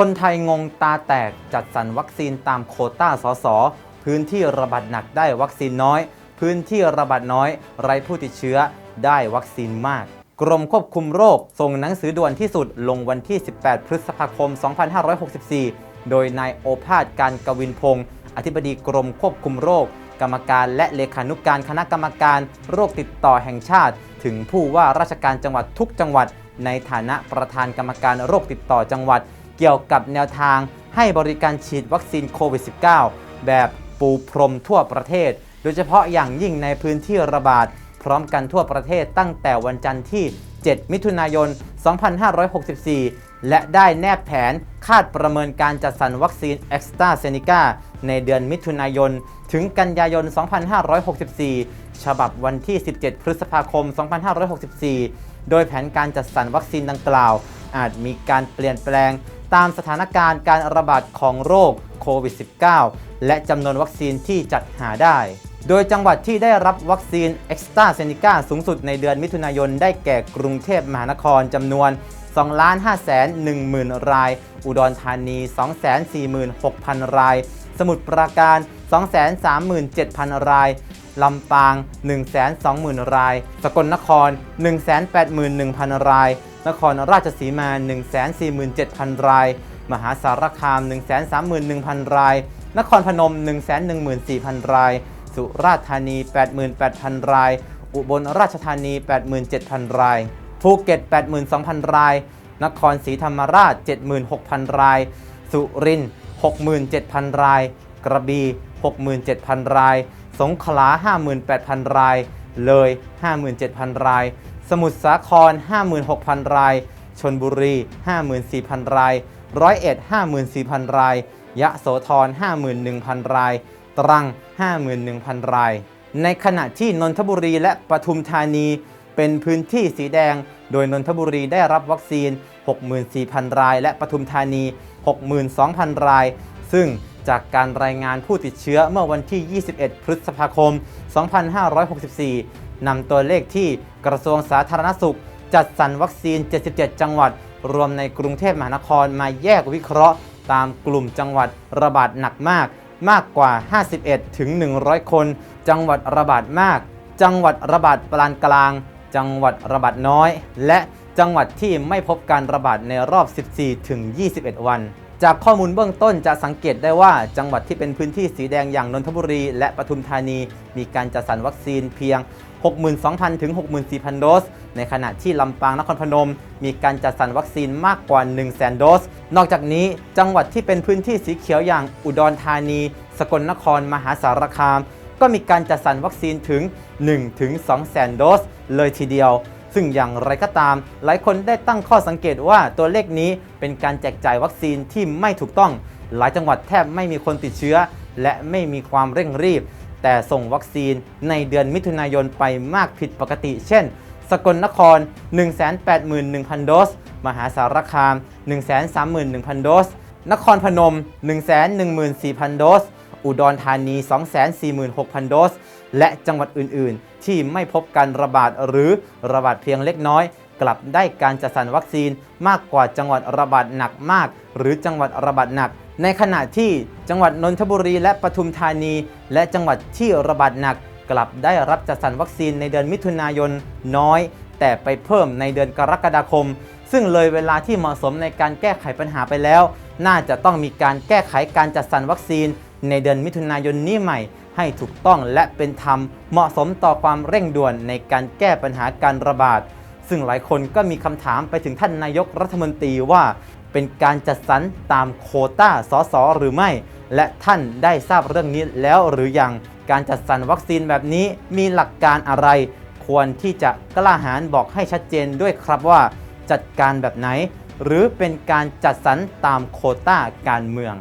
คนไทยงงตาแตกจัดสรรวัคซีนตามโคต้าสส พื้นที่ระบาดหนักได้วัคซีนน้อย พื้นที่ระบาดน้อย ไร้ผู้ติดเชื้อได้วัคซีนมาก กรมควบคุมโรค ส่งหนังสือด่วนที่สุดลงวันที่ 18 พฤษภาคม 2564 โดยนายโอภาสการกวินพงศ์อธิบดีกรมควบคุมโรค กรรมการและเลขานุการคณะกรรมการโรคติดต่อแห่งชาติ ถึงผู้ว่าราชการจังหวัดทุกจังหวัด ในฐานะประธานกรรมการโรคติดต่อจังหวัด เกี่ยวกับแนวทางให้บริการฉีดวัคซีนโควิด -19 แบบปูพรมทั่วประเทศ โดยเฉพาะอย่างยิ่งในพื้นที่ระบาด พร้อมกันทั่วประเทศตั้งแต่วันจันทร์ที่ 7 มิถุนายน 2564 และได้แนบแผนคาดประเมินการจัดสรรวัคซีนแอสตราเซเนกาในเดือนมิถุนายน ถึงกันยายน 2564 ฉบับวันที่ 17 พฤษภาคม 2564 โดยแผนการจัดสรรวัคซีนดังกล่าว อาจมีการเปลี่ยนแปลง ตามสถานการณ์การระบาดของโรคโควิด -19 และจำนวนวัคซีนที่จัดหาได้ โดยจังหวัดที่ได้รับวัคซีนเอ็กซ์ตาเซนิก้าสูงสุดในเดือนมิถุนายนได้แก่กรุงเทพมหานครจำนวน2 5 1 0 0 0 0ราย อุดรธานี 246,000 ราย สมุทรปราการ 237,000 ราย ลำปาง 120,000 ราย สกลนคร 181,000 ราย นครราชสีมา 147,000 ราย มหาสารคาม 131,000 ราย นครพนม 114,000 ราย สุราษฎร์ธานี 88,000 ราย อุบลราชธานี 87,000 ราย ภูเก็ต 82,000 ราย นครศรีธรรมราช 76,000 ราย สุรินทร์ 67,000 ราย กระบี่ 67,000 ราย สงขลา 58,000 ราย เลย 57,000 ราย สมุทรสาคร 56,000 ราย ชนบุรี 54,000 ราย ร้อยเอ็ด 54,000 ราย ยะโสธร 51,000 ราย ตรัง 51,000 ราย ในขณะที่นนทบุรีและปทุมธานี เป็นพื้นที่สีแดง โดยนนทบุรีได้รับวัคซีน 64,000 ราย และปทุมธานี 62,000 ราย ซึ่งจากการรายงานผู้ติดเชื้อเมื่อวันที่ 21 พฤษภาคม 2564 นำตัวเลขที่กระทรวงสาธารณสุข จัดสรรวัคซีน 77 จังหวัด รวมในกรุงเทพมหานครมาแยกวิเคราะห์ ตามกลุ่มจังหวัดระบาดหนักมาก มากกว่า 51 ถึง 100 คน จังหวัดระบาดมาก จังหวัดระบาดปานกลาง จังหวัดระบาดน้อย และจังหวัดที่ไม่พบการระบาดในรอบ 14 ถึง 21 วัน จากข้อมูลเบื้องต้นจะสังเกตได้ว่าจังหวัดที่เป็นพื้นที่สีแดงอย่างนนทบุรี และปทุมธานี มีการจัดสรรวัคซีนเพียง 62,000 ถึง 64,000 โดส ในขณะที่ลำปางนครพนม มีการจัดสรรวัคซีนมากกว่า 100,000 โดส นอกจากนี้จังหวัดที่เป็นพื้นที่สีเขียวอย่างอุดรธานี สกลนครมหาสารคาม ก็มีการจัดสรรวัคซีนถึง 1-200,000 โดส เลยทีเดียว ซึ่งอย่างไรก็ตาม หลายคนได้ตั้งข้อสังเกตว่าตัวเลขนี้เป็นการแจกจ่ายวัคซีนที่ไม่ถูกต้อง หลายจังหวัดแทบไม่มีคนติดเชื้อ และไม่มีความเร่งรีบ แต่ส่งวัคซีนในเดือนมิถุนายนไปมากผิดปกติ เช่น สกลนคร 181,000 โดส มหาสารคาม 131,000 โดส นครพนม 114,000 โดส อุดรธานี 246,000 โดส และจังหวัดอื่น ๆ ที่ไม่พบการระบาดหรือระบาดเพียงเล็กน้อย กลับได้การจัดสรรวัคซีนมากกว่าจังหวัดระบาดหนักมาก หรือจังหวัดระบาดหนัก ในขณะที่จังหวัดนนทบุรีและปทุมธานี และจังหวัดที่ระบาดหนัก กลับได้รับจัดสรรวัคซีนในเดือนมิถุนายนน้อย แต่ไปเพิ่มในเดือนกรกฎาคมซึ่งเลยเวลาที่เหมาะสมในการแก้ไขปัญหาไปแล้ว น่าจะต้องมีการแก้ไขการจัดสรรวัคซีน ในเดือนมิถุนายนนี้ใหม่ ให้ถูกต้องและเป็นธรรมเหมาะสมต่อความเร่งด่วนในการแก้ปัญหาการระบาด ซึ่งหลายคนก็มีคำถามไปถึงท่านนายกรัฐมนตรีว่า เป็นการจัดสรรตามโคต้าสสหรือไม่ และท่านได้ทราบเรื่องนี้แล้วหรือยังการจัดสรรวัคซีนแบบนี้มีหลักการอะไร ควรที่จะกล้าหาญบอกให้ชัดเจนด้วยครับว่า จัดการแบบไหน หรือเป็นการจัดสรรตามโคต้าการเมือง